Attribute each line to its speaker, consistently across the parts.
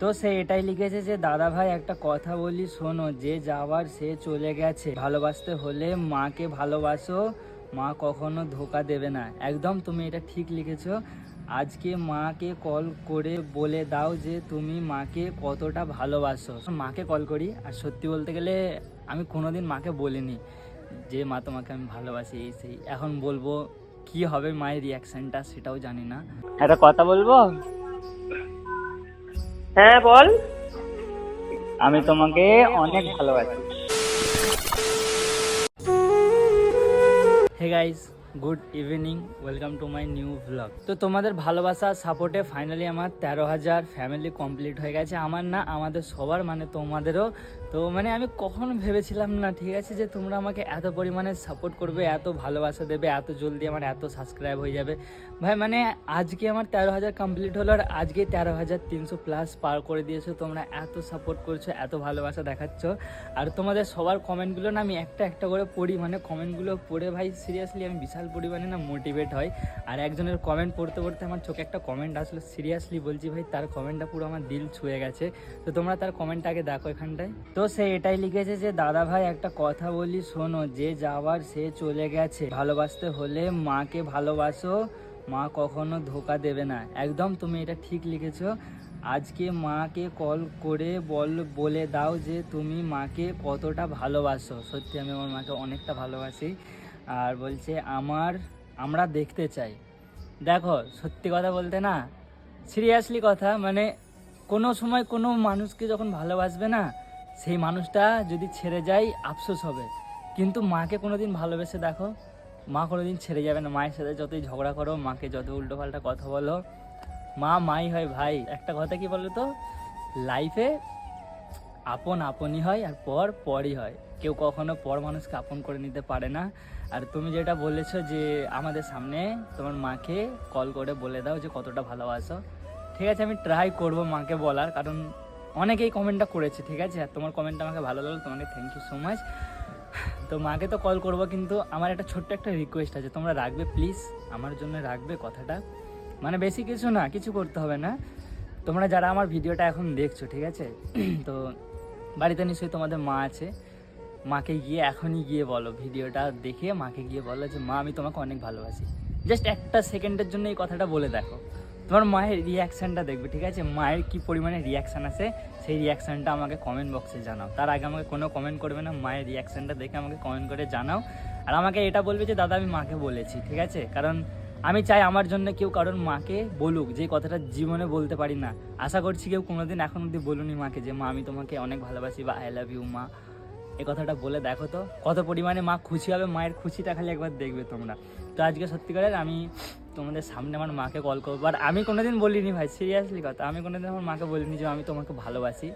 Speaker 1: তো সে এটাই লিখেছে যে দাদা ভাই একটা কথা বলি, শোনো, যে যাওয়ার সে চলে গেছে। ভালোবাসতে হলে মাকে ভালোবাসো, মা কখনো ধোকা দেবে না। একদম তুমি এটা ঠিক লিখেছো। আজকে মাকে কল করে বলে দাও যে, তুমি মাকে কতটা ভালোবাসো। মাকে কল করি, আর সত্যি বলতে গেলে আমি কোনোদিন মাকে বলিনি যে, মা, তোমাকে আমি ভালোবাসি, এই, সেই। এখন বলব, কি হবে মায়ের রিয়াকশনটা সেটাও জানি না। একটা কথা বলব?
Speaker 2: হ্যাঁ বল।
Speaker 1: আমি তোমাকে অনেক ভালোবাসি। Hey guys good evening, welcome to my new blog. তো তোমাদের ভালোবাসা, সাপোর্টে ফাইনালি আমার তেরো হাজার ফ্যামিলি কমপ্লিট হয়ে গেছে। আমার না, আমাদের সবার মানে তোমাদেরও। তো মানে আমি কখনো ভেবেছিলাম না, ঠিক আছে, যে তোমরা আমাকে এত পরিমাণে সাপোর্ট করবে, এত ভালোবাসা দেবে, এত জলদি আমার এত সাবস্ক্রাইব হয়ে যাবে। ভাই মানে আজকে আমার তেরো হাজার কমপ্লিট হলো আর আজকে তেরো হাজার তিনশো প্লাস পার করে দিয়েছ। তোমরা এত সাপোর্ট করছ, এত ভালোবাসা দেখাচ্ছ। আর তোমাদের সবার কমেন্টগুলো না আমি একটা একটা করে পড়ি। মানে কমেন্টগুলো পড়ে ভাই সিরিয়াসলি আমি বিশাল পরিমাণে না মোটিভেট হয়। আর একজনের কমেন্ট পড়তে পড়তে আমার চোখে একটা কমেন্ট আসলো। সিরিয়াসলি বলছি ভাই, তার কমেন্টটা পুরো আমার দিল ছুঁয়ে গেছে। তো তোমরা তার কমেন্টটা আগে দেখো এখানটায়। তো সে এটাই লিখেছে যে, দাদা ভাই, একটা কথা বলি, শোনো, যে যাওয়ার সে চলে গেছে। ভালোবাসতে হলে মাকে ভালোবাসো, মা কখনো ধোকা দেবে না। একদম তুমি এটা ঠিক লিখেছো। আজকে মাকে কল করে বল, বলে দাও যে, তুমি মাকে কতটা ভালোবাসো। সত্যি আমি আমার মাকে অনেকটা ভালোবাসি। আর বলছে, আমার, আমরা দেখতে চাই। দেখো, সত্যি কথা বলতে না সিরিয়াসলি কথা মানে কোনো সময় কোনো মানুষকে যখন ভালোবাসবে না, সেই মানুষটা যদি ছেড়ে যায়, আফসোস হবে। কিন্তু মাকে কোনো দিন ভালোবেসে দেখো, মা কোনোদিন ছেড়ে যাবে না। মায়ের সাথে যতই ঝগড়া করো, মাকে যত উল্টোপাল্টা কথা বলো, মা মাই হয় ভাই। একটা কথা কি বলো তো? লাইফে আপন আপনই হয় আর পর পরই হয়। কেউ কখনো পর মানুষকে আপন করে নিতে পারে না। আর তুমি যেটা বলেছ যে আমাদের সামনে তোমার মাকে কল করে বলে দাও যে কতটা ভালোবাসো। ঠিক আছে, আমি ট্রাই করব মাকে বলার, কারণ অনেকেই কমেন্টটা করেছে, ঠিক আছে? আর তোমার কমেন্টটা আমাকে ভালো লাগল, তোমাকে থ্যাংক ইউ সো মাচ তো মাকে তো কল করব, কিন্তু আমার একটা ছোট্ট একটা রিকোয়েস্ট আছে। তোমরা রাখবে প্লিজ আমার জন্য রাখবে কথাটা? মানে বেশি কিছু না, কিছু করতে হবে না। তোমরা যারা আমার ভিডিওটা এখন দেখছ, ঠিক আছে? তো বাড়িতে নিশ্চয়ই তোমাদের মা আছে। মাকে গিয়ে এখনই গিয়ে বলো, ভিডিওটা দেখে মাকে গিয়ে বলো যে, মা, আমি তোমাকে অনেক ভালোবাসি। জাস্ট একটা সেকেন্ডের জন্য এই কথাটা বলে দেখো। তোমার মায়ের রিয়াকশানটা দেখবে, ঠিক আছে? মায়ের কি পরিমাণে রিয়াকশান আছে, সেই রিয়াকশানটা আমাকে কমেন্ট বক্সে জানাও। তার আগে আমাকে কোনো কমেন্ট করবে না, মায়ের রিয়াকশানটা দেখে আমাকে কমেন্ট করে জানাও। আর আমাকে এটা বলবে যে, দাদা, আমি মাকে বলেছি। ঠিক আছে? কারণ আমি চাই আমার জন্য কেউ কারণ মাকে বলুক, যে কথাটা জীবনে বলতে পারি না। আশা করছি কেউ কোনোদিন এখন অব্দি বলুনি মাকে যে, মা, আমি তোমাকে অনেক ভালোবাসি বা আই লাভ ইউ মা। এই কথাটা বলে দেখো তো, কত পরিমাণে মা খুশি হবে, মায়ের খুশিটা খালি একবার দেখবে তোমরা। তো আজকে সত্যিকারের আমি তোমাদের সামনে আমার মাকে কল করব। আর আমি কোনোদিন বলিনি ভাই সিরিয়াসলি কথা, আমি কোনোদিন আমার মাকে বলিনি যে আমি তোমাকে ভালোবাসি।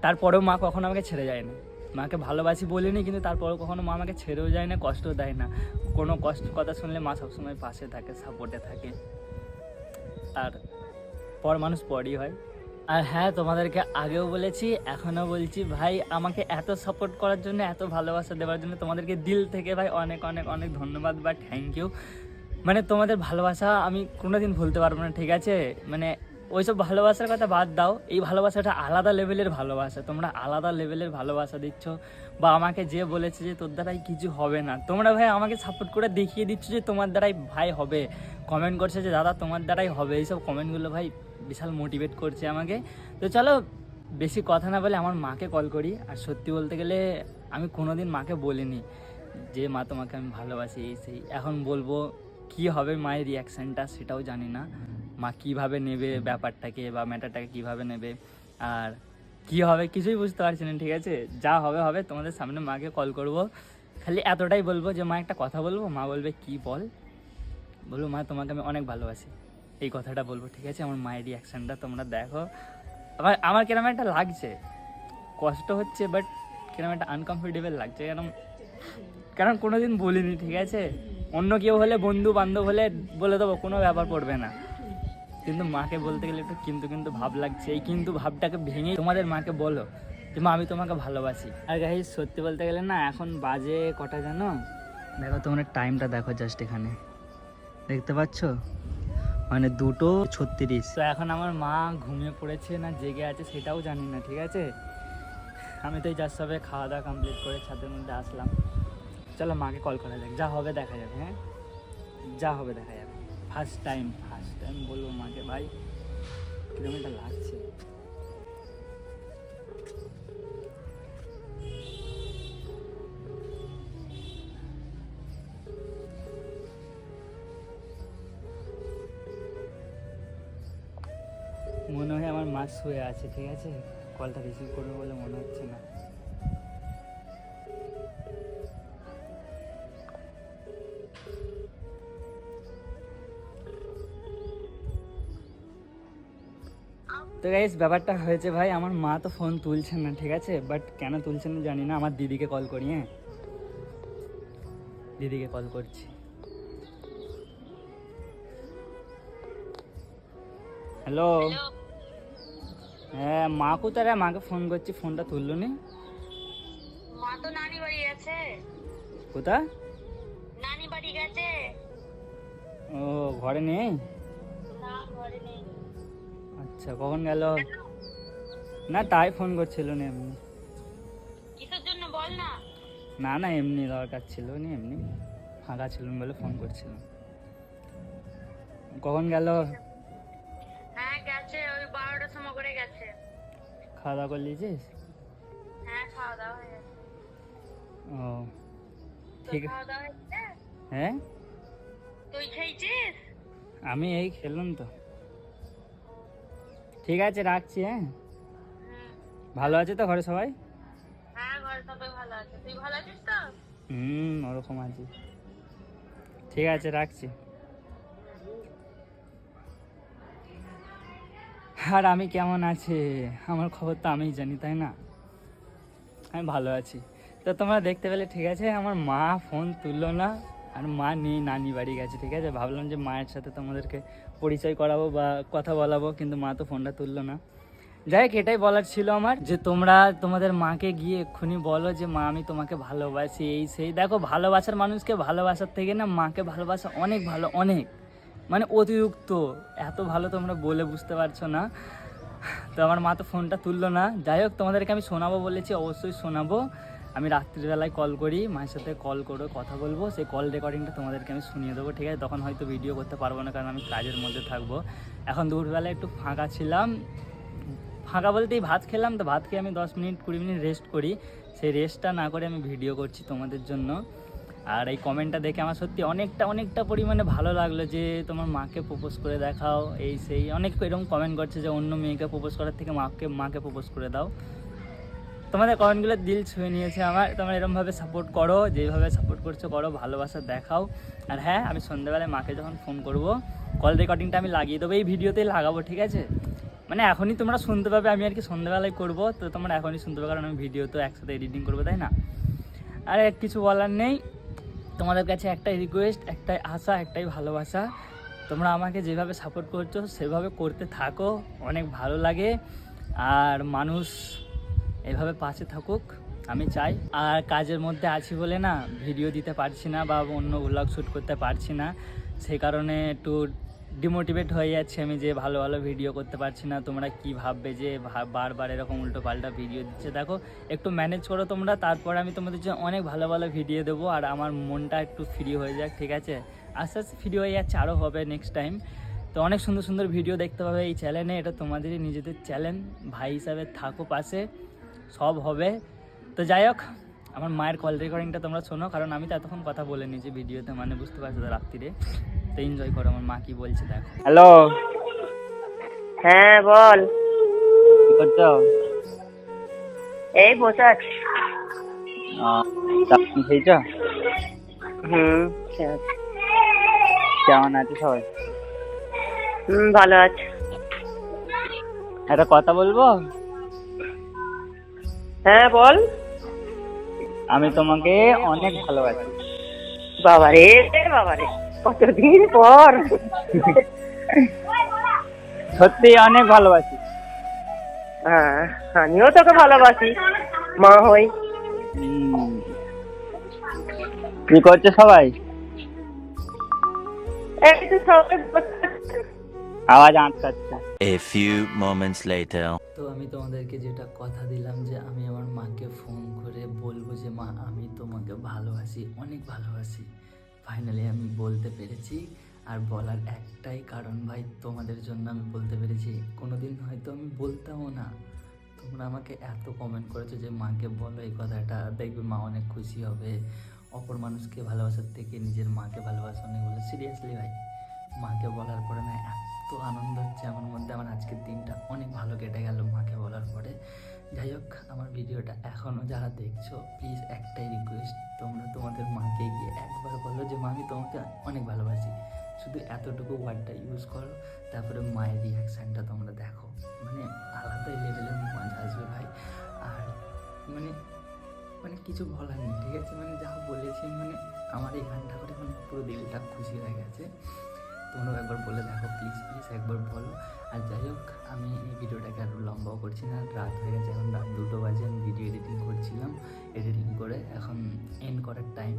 Speaker 1: তারপরেও মা কখনো আমাকে ছেড়ে যায় না। মাকে ভালোবাসি বলিনি, কিন্তু তারপরেও কখনো মা আমাকে ছেড়েও যায় না কষ্ট দেয় না। কোনো কষ্ট, কথা শুনলে মা সবসময় পাশে থাকে সাপোর্টে থাকে। আর পর মানুষ পরই হয়। আর হ্যাঁ তোমাদেরকে আগেও বলেছি, এখনও বলছি, ভাই, আমাকে এত সাপোর্ট করার জন্য, এত ভালোবাসা দেওয়ার জন্য তোমাদেরকে দিল থেকে, ভাই, অনেক অনেক অনেক ধন্যবাদ বা থ্যাংক ইউ মানে তোমাদের ভালোবাসা আমি কোনোদিন ভুলতে পারব না, ঠিক আছে? মানে ওইসব ভালোবাসার কথা বাদ দাও। এই ভালোবাসাটা আলাদা লেভেলের ভালোবাসা। তোমরা আলাদা লেভেলের ভালোবাসা দিচ্ছ। বা আমাকে যে বলেছে যে, তোর দ্বারাই কিছু হবে না। তোমরা ভাই আমাকে সাপোর্ট করে দেখিয়ে দিচ্ছ যে, তোমার দ্বারাই ভাই হবে। কমেন্ট করছে যে, দাদা, তোমার দ্বারাই হবে। এইসব কমেন্টগুলো ভাই বিশাল মোটিভেট করছে আমাকে। তো চলো, বেশি কথা না বলে আমার মাকে কল করি। আর সত্যি বলতে গেলে, আমি কোনোদিন মাকে বলিনি যে, মা, তোমাকে আমি ভালোবাসি। এই সেই, এখন বলব, কি হবে মায়ের রিয়াকশানটা সেটাও জানি না। মা কীভাবে নেবে ব্যাপারটাকে বা ম্যাটারটাকে কীভাবে নেবে আর কি হবে কিছুই বুঝতে পারছি না ঠিক আছে? যা হবে হবে তোমাদের সামনে মাকে কল করব। খালি এতটাই বলব যে মা একটা কথা বলব মা বলবে কি বল? বলব মা তোমাকে আমি অনেক ভালোবাসি। এই কথাটা বলব ঠিক আছে? আমার মায়ের রিয়াকশানটা তোমরা দেখো। আমার আমার কিরম একটা লাগছে? কষ্ট হচ্ছে বাট কিরম একটা আনকমফোর্টেবল লাগছে? কারণ কারণ কোনোদিন বলিনি ঠিক আছে? অন্য কেউ হলে বন্ধু বান্ধব হলে বলে দেবো কোনো ব্যাপার পড়বে না। কিন্তু মাকে বলতে গেলে একটু কিন্তু কিন্তু ভাব লাগছে। এই কিন্তু ভাবটাকে ভেঙে তোমাদের মাকে বলো যে, মা, আমি তোমাকে ভালোবাসি। আর গাই সত্যি বলতে গেলে না, এখন বাজে কটা জানো? দেখো তোমরা টাইমটা দেখো জাস্ট এখানে। দেখতে পাচ্ছ? মানে দুটো ছত্রিশ। তো এখন আমার মা ঘুমিয়ে পড়েছে না জেগে আছে সেটাও জানি না, ঠিক আছে? আমি তো এই যার সবে খাওয়া দাওয়া কমপ্লিট করে ছাদের মধ্যে আসলাম। চলো মাকে কল করা যাক। যা হবে দেখা যাবে হ্যাঁ? যা হবে দেখা যাবে। ফার্স্ট টাইম ফার্স্ট টাইম বলব মাকে, ভাই, কিলোমিটার লাগছে। মনে হয় আমার মা শুয়ে আছে, ঠিক আছে? কলটা রিসিভ করবে বলে মনে হচ্ছে না। তো গাইস ব্যাপারটা হয়েছে ভাই আমার মা তো ফোন তুলছে না ঠিক আছে? বাট কেন তুলছে না জানি না আমার দিদিকে কল করি হ্যাঁ? দিদিকে কল করছি। হ্যালো হ্যাঁ মা কোথায়? মাকে ফোন করছি ফোনটা তুললো নি?
Speaker 2: মা তো নানি বাড়ি গেছে।
Speaker 1: কোথা
Speaker 2: নানি বাড়ি গেছে।
Speaker 1: ও ঘরে নেই?
Speaker 2: না ঘরে নেই।
Speaker 1: আচ্ছা কখন গেল? না তাই ফোন করছিল না এমনি।
Speaker 2: কিসের জন্য বল না।
Speaker 1: না না এমনি দরকার ছিল না এমনি ফাঁকা ছিলাম বলে ফোন করছিল কখন গেল?
Speaker 2: হ্যাঁ গেছে ওই বারোটার সময় করে গেছে।
Speaker 1: খাওয়া দাওয়া করে নিয়েছিস?
Speaker 2: হ্যাঁ খাওয়া দাওয়া হয়ে গেছে।
Speaker 1: ও ঠিক
Speaker 2: হয়েছে?
Speaker 1: হ্যাঁ?
Speaker 2: তুই খেয়েছিস?
Speaker 1: আমি এই খেললাম তো। ঠিক আছে রাখছি হ্যাঁ? ভালো আছে তো ঘরে সবাই?
Speaker 2: হ্যাঁ
Speaker 1: হুম ওরকম আছি। ঠিক আছে রাখছি। আর আমি কেমন আছি? আমার খবর তো আমিই জানি তাই না? আমি ভালো আছি। তো তোমরা দেখতে পেলে ঠিক আছে আমার মা ফোন তুললো না আর মা নিয়ে নানি বাড়ি গেছে ঠিক আছে? ভাবলাম যে মায়ের সাথে তোমাদেরকে পরিচয় করাবো বা কথা বলাবো, কিন্তু মা তো ফোনটা তুললো না। যাই হোক, এটাই বলার ছিল আমার যে তোমরা তোমাদের মাকে গিয়ে এক্ষুনি বলো যে, মা, আমি তোমাকে ভালোবাসি। এই সেই, দেখো, ভালোবাসার মানুষকে ভালোবাসার থেকে না, মাকে ভালোবাসা অনেক ভালো, অনেক। মানে অতিরিক্ত, এত ভালো তোমরা বলে বুঝতে পারছ না। তো আমার মা তো ফোনটা তুললো না। যাই হোক, তোমাদেরকে আমি শোনাবো বলেছি, অবশ্যই শোনাবো। আমি রাত্রিবেলায় কল করি, মায়ের সাথে কল করে কথা বলব, সেই কল রেকর্ডিংটা তোমাদেরকে আমি শুনিয়ে দেবো, ঠিক আছে? তখন হয়তো ভিডিও করতে পারব না, কারণ আমি কাজের মধ্যে থাকব। এখন দুপুরবেলায় একটু ফাঁকা ছিলাম। ফাঁকা বলতে এই ভাত খেলাম, তো ভাত খেয়ে আমি দশ মিনিট, কুড়ি মিনিট রেস্ট করি। সেই রেস্টটা না করে আমি ভিডিও করছি তোমাদের জন্য। আর এই কমেন্টটা দেখে আমার সত্যি অনেকটা অনেকটা পরিমাণে ভালো লাগল যে তোমার মাকে প্রপোজ করে দেখাও, এই সেই, অনেক এরকম কমেন্ট করছে যে অন্য মেয়েকে প্রপোজ করার থেকে মাকে মাকে প্রপোজ করে দাও। তোমাদের কমেন্টগুলো দিল ছুঁয়ে নিয়েছে আমার। তোমরা এরকমভাবে সাপোর্ট করো, যেভাবে সাপোর্ট করছ করো, ভালোবাসা দেখাও। আর হ্যাঁ আমি সন্ধ্যেবেলায় মাকে যখন ফোন করব কল রেকর্ডিংটা আমি লাগিয়ে দেবো, এই ভিডিওতেই লাগাবো, ঠিক আছে? মানে এখনই তোমরা শুনতে পাবে, আমি আর কি সন্ধ্যেবেলায় করব, তো তোমরা এখনই শুনতে পাবে, কারণ আমি ভিডিও তো একসাথে এডিটিং করব, তাই না? আর, কিছু বলার নেই। তোমাদের কাছে একটাই রিকোয়েস্ট একটাই আশা, একটাই ভালোবাসা। তোমরা আমাকে যেভাবে সাপোর্ট করছ, সেভাবে করতে থাকো, অনেক ভালো লাগে। আর মানুষ এভাবে পাশে থাকুক, আমি চাই। আর কাজের মধ্যে আছি বলে না, ভিডিও দিতে পারছি না বা অন্য ভ্লগ শ্যুট করতে পারছি না। সেই কারণে একটু ডিমোটিভেট হয়ে যাচ্ছে আমি যে ভালো ভালো ভিডিও করতে পারছি না, তোমরা কি ভাববে যে বারবার এরকম উল্টো পাল্টা ভিডিও দিচ্ছে। দেখো, একটু ম্যানেজ করো তোমরা, তারপর আমি তোমাদের জন্য অনেক ভালো ভালো ভিডিও দেবো। আর আমার মনটা একটু ফ্রি হয়ে যাক, ঠিক আছে? আস্তে আস্তে ফ্রি হয়ে যাচ্ছে আরও হবে নেক্সট টাইম তো অনেক সুন্দর সুন্দর ভিডিও দেখতে পাবে এই চ্যানেলে এটা তোমাদেরই নিজেদের চ্যানেল ভাই হিসাবে থাকো পাশে। সব হবে। তো যাই হোক আমার মায়ের কল রেকর্ডিংটা তোমরা শোনো কারণ আমি তো এতক্ষণ কথা বলে নিয়েছি ভিডিওতে মানে বুঝতে পারছ তো রাত্রিরে তো এনজয় করো আমার মা কি বলছে দেখো। হ্যালো
Speaker 2: হ্যাঁ বল।
Speaker 1: কি করছ?
Speaker 2: এই বসে আছি।
Speaker 1: খেয়েছ?
Speaker 2: হুম
Speaker 1: কেমন আছে সবাই?
Speaker 2: হুম ভালো আছে।
Speaker 1: একটা কথা বলব?
Speaker 2: হ্যাঁ বল।
Speaker 1: আমি তোমাকে অনেক ভালোবাসি।
Speaker 2: বাবারে বাবারে কতদিন পর?
Speaker 1: সত্যি অনেক ভালোবাসি।
Speaker 2: হ্যাঁ আমিও তোকে ভালোবাসি মা হই।
Speaker 1: কি করছে সবাই?
Speaker 2: এই তো সবাই।
Speaker 3: আওয়াজ আটকাচ্ছে
Speaker 4: A few moments later.
Speaker 1: তো আমি তোমাদেরকে যেটা কথা দিলাম যে আমি আমার মাকে ফোন করে বলব যে মা আমি তোমাকে ভালোবাসি অনেক ভালোবাসি। ফাইনালি আমি বলতে পেরেছি। আর বলার একটাই কারণ ভাই তোমাদের জন্য আমি বলতে পেরেছি। কোনোদিন হয়তো আমি বলতামও না। তোমরা আমাকে এত কমেন্ট করেছ যে মাকে বলো এই কথাটা দেখবে মা অনেক খুশি হবে। অপর মানুষকে ভালোবাসার থেকে নিজের মাকে ভালোবাসা অনেক বলে। সিরিয়াসলি ভাই মাকে বলার পরে না এত আনন্দ হচ্ছে আমার মধ্যে। আমার আজকের দিনটা অনেক ভালো কেটে গেল মাকে বলার পরে। যাই হোক, আমার ভিডিওটা এখনও যারা দেখছ প্লিজ একটাই রিকোয়েস্ট তোমরা তোমাদের মাকে গিয়ে একবার বলো যে, মা, আমি তোমাকে অনেক ভালোবাসি। শুধু এতটুকু ওয়ার্ডটা ইউজ করো, তারপরে মায়ের রিয়াকশানটা তোমরা দেখো। মানে আলাদাই লেভেলের মজা আসবে ভাই। আর মানে মানে কিছু বলার নেই, ঠিক আছে? মানে যা বলেছি মানে আমার এই গানটা করে মানে পুরো দিলটা খুশি হয়ে গেছে। তোমরাও একবার বলে দেখো প্লিজ প্লিজ একবার বলো। আর যাই হোক, আমি এই ভিডিওটাকে আর লম্বাও করছি না, রাত হয়ে গেছে, এখন রাত দুটো বাজে, আমি ভিডিও এডিটিং করছিলাম এডিটিং করে এখন এন্ড করার টাইম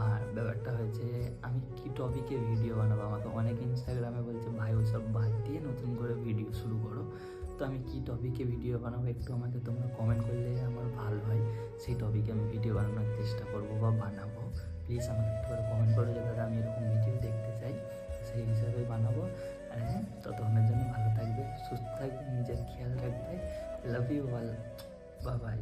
Speaker 1: আর ব্যাপারটা হয়েছে, আমি কি টপিকে ভিডিও বানাবো? আমাকে অনেক ইনস্টাগ্রামে বলছে, ভাই, ওসব বাদ দিয়ে নতুন করে ভিডিও শুরু করো। তো আমি কি টপিকে ভিডিও বানাবো একটু আমাকে তোমরা কমেন্ট করলে আমার ভালো হয়। সেই টপিকে আমি ভিডিও বানানোর চেষ্টা করব বা বানাবো। প্লিজ আমাকে একটু করে কমেন্ট করো যে আমি এরকম ভিডিও দেখতে সেই হিসাবে বানাবো। হ্যাঁ ততক্ষণের জন্য ভালো থাকবে, সুস্থ থাকবে, নিজের খেয়াল রাখবে। Love you all by